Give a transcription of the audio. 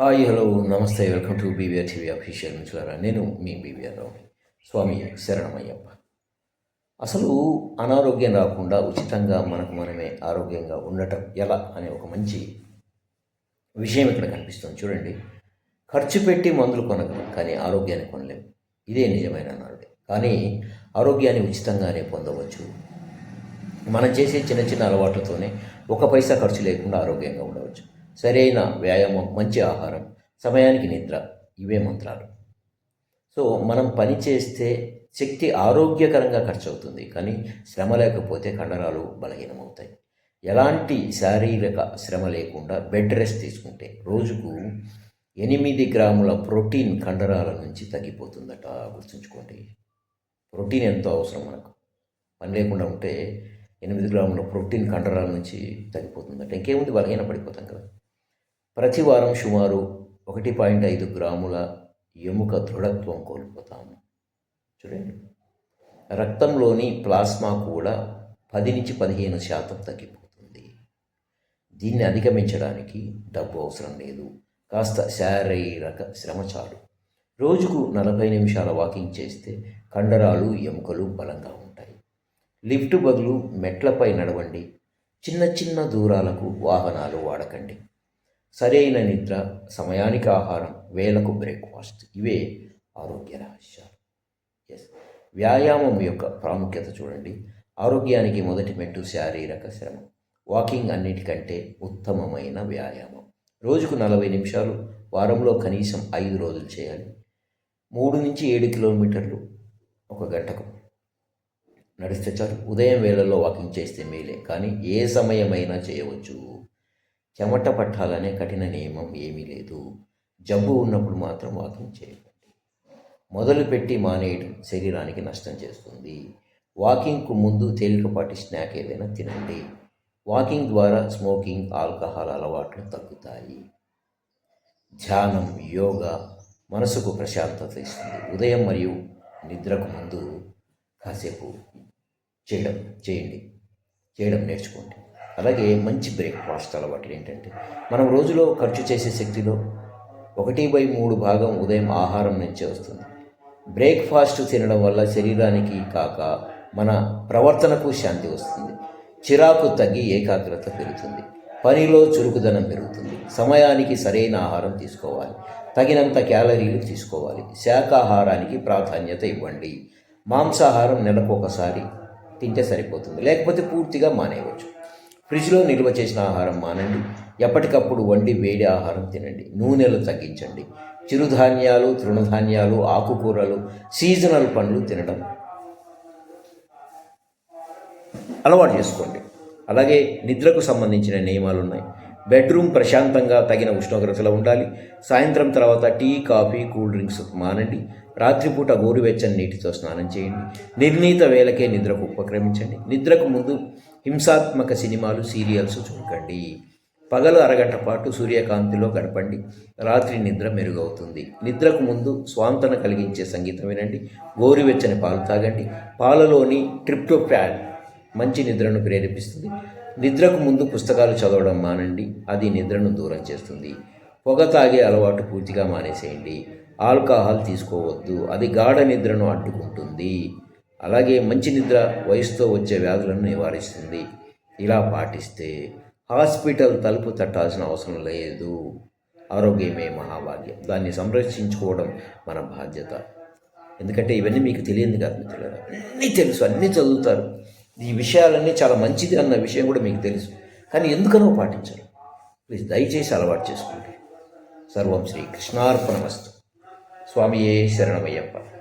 Hi hello నమస్తే welcome to BVR TV official మిత్రులారా. నేను మీ బీవీఆర్ రావు స్వామి శరణమయ్యప్ప. అసలు అనారోగ్యం రాకుండా ఉచితంగా మనకు మనమే ఆరోగ్యంగా ఉండటం ఎలా అనే ఒక మంచి విషయం ఇక్కడ కనిపిస్తుంది చూడండి. ఖర్చు పెట్టి మందులు కొనగలం కానీ ఆరోగ్యాన్ని కొనలేము ఇదే నిజమైన అనారోగ్యం. కానీ ఆరోగ్యాన్ని ఉచితంగానే పొందవచ్చు. మనం చేసే చిన్న చిన్న అలవాట్లతోనే ఒక పైసా ఖర్చు లేకుండా ఆరోగ్యంగా ఉండవచ్చు. సరైన వ్యాయామం మంచి ఆహారం సమయానికి నిద్ర ఇవే మంత్రాలు. సో మనం పని చేస్తే శక్తి ఆరోగ్యకరంగా ఖర్చు అవుతుంది కానీ శ్రమ లేకపోతే కండరాలు బలహీనమవుతాయి. ఎలాంటి శారీరక శ్రమ లేకుండా బెడ్ రెస్ట్ తీసుకుంటే రోజుకు ఎనిమిది గ్రాముల ప్రోటీన్ కండరాల నుంచి తగ్గిపోతుందట గుర్తుంచుకోండి. ప్రోటీన్ ఎంతో అవసరం మనకు. పని లేకుండా ఉంటే ఎనిమిది గ్రాముల ప్రోటీన్ కండరాల నుంచి తగ్గిపోతుందట. ఇంకేముంది? బలహీన పడిపోతాం కదా. ప్రతి వారం సుమారు ఒకటి పాయింట్ ఐదు గ్రాముల ఎముక దృఢత్వం కోల్పోతాము. చూడండి. రక్తంలోని ప్లాస్మా కూడా పది నుంచి పదిహేను శాతం తగ్గిపోతుంది. దీన్ని అధిగమించడానికి డబ్బు అవసరం లేదు. కాస్త శారీరక శ్రమ చాలు. రోజుకు నలభై నిమిషాల వాకింగ్ చేస్తే కండరాలు ఎముకలు బలంగా ఉంటాయి. లిఫ్ట్ బదులు మెట్లపై నడవండి. చిన్న చిన్న దూరాలకు వాహనాలు వాడకండి. సరైన నిద్ర సమయానికి ఆహారం వేలకు బ్రేక్ఫాస్ట్ ఇవే ఆరోగ్య రహస్యాలు. ఎస్ వ్యాయామం యొక్క ప్రాముఖ్యత చూడండి. ఆరోగ్యానికి మొదటి మెట్టు శారీరక శ్రమ. వాకింగ్ అన్నిటికంటే ఉత్తమమైన వ్యాయామం. రోజుకు నలభై నిమిషాలు వారంలో కనీసం ఐదు రోజులు చేయాలి. మూడు నుంచి ఏడు కిలోమీటర్లు ఒక గంటకు. నడిస్తే చాలు. ఉదయం వేళల్లో వాకింగ్ చేస్తే మేలే. కానీ ఏ సమయమైనా చేయవచ్చు. చెమట పట్టాలనే కఠిన నియమం ఏమీ లేదు. జబ్బు ఉన్నప్పుడు మాత్రం వాకింగ్ చేయకండి మొదలుపెట్టి మానేయడం శరీరానికి నష్టం చేస్తుంది. వాకింగ్కు ముందు తేలికపాటి స్నాక్ ఏదైనా తినండి. వాకింగ్ ద్వారా స్మోకింగ్ ఆల్కహాల్ అలవాట్లు తగ్గుతాయి. ధ్యానం యోగా మనసుకు ప్రశాంతత ఇస్తుంది. ఉదయం మరియు నిద్రకు ముందు కాసేపు చేయడం చేయండి. చేయడం నేర్చుకోండి. అలాగే మంచి బ్రేక్ఫాస్ట్ అలవాట్లు ఏంటంటే మనం రోజులో ఖర్చు చేసే శక్తిలో ఒకటి బై మూడు భాగం ఉదయం ఆహారం నుంచే వస్తుంది. బ్రేక్ఫాస్ట్ తినడం వల్ల శరీరానికి కాక మన ప్రవర్తనకు శాంతి వస్తుంది. చిరాకు తగ్గి ఏకాగ్రత పెరుగుతుంది. పనిలో చురుకుదనం పెరుగుతుంది. సమయానికి సరైన ఆహారం తీసుకోవాలి. తగినంత క్యాలరీలు తీసుకోవాలి. శాకాహారానికి ప్రాధాన్యత ఇవ్వండి. మాంసాహారం నెలకు ఒకసారి తింటే సరిపోతుంది. లేకపోతే పూర్తిగా మానేయవచ్చు. ఫ్రిడ్జ్లో నిల్వ చేసిన ఆహారం మానండి. ఎప్పటికప్పుడు వండి వేడి ఆహారం తినండి. నూనెలు తగ్గించండి. చిరుధాన్యాలు తృణధాన్యాలు ఆకుకూరలు సీజనల్ పండ్లు తినడం అలవాటు చేసుకోండి. అలాగే నిద్రకు సంబంధించిన నియమాలు ఉన్నాయి బెడ్రూమ్ ప్రశాంతంగా తగిన ఉష్ణోగ్రతలో ఉండాలి. సాయంత్రం తర్వాత టీ కాఫీ కూల్ డ్రింక్స్ మానండి. రాత్రిపూట గోరువెచ్చని నీటితో స్నానం చేయండి. నిర్ణీత వేళకే నిద్రకు ఉపక్రమించండి. నిద్రకు ముందు హింసాత్మక సినిమాలు సీరియల్స్ చూడకండి పగలు అరగంట పాటు సూర్యకాంతిలో గడపండి. రాత్రి నిద్ర మెరుగవుతుంది. నిద్రకు ముందు స్వాంతన కలిగించే సంగీతం వినండి. గోరువెచ్చని పాలు తాగండి. పాలలోని ట్రిప్టోఫ్యాన్ మంచి నిద్రను ప్రేరేపిస్తుంది. నిద్రకు ముందు పుస్తకాలు చదవడం మానండి. అది నిద్రను దూరం చేస్తుంది. పొగ తాగే అలవాటు పూర్తిగా మానేసేయండి. ఆల్కహాల్ తీసుకోవద్దు. అది గాఢ నిద్రను అడ్డుకుంటుంది. అలాగే మంచి నిద్ర వయసుతో వచ్చే వ్యాధులను నివారిస్తుంది. ఇలా పాటిస్తే హాస్పిటల్ తలుపు తట్టాల్సిన అవసరం లేదు. ఆరోగ్యమే మహాభాగ్యం. దాన్ని సంరక్షించుకోవడం మన బాధ్యత. ఎందుకంటే ఇవన్నీ మీకు తెలియదు కాదు మిత్రులారా. అన్నీ తెలుసు అన్నీ చదువుతారు. ఈ విషయాలన్నీ చాలా మంచిది అన్న విషయం కూడా మీకు తెలుసు. కానీ ఎందుకనో పాటించరు. ప్లీజ్ దయచేసి అలవాటు చేసుకోండి. సర్వం శ్రీ కృష్ణార్పణమస్తు. స్వామియే శరణమయ్యప్ప.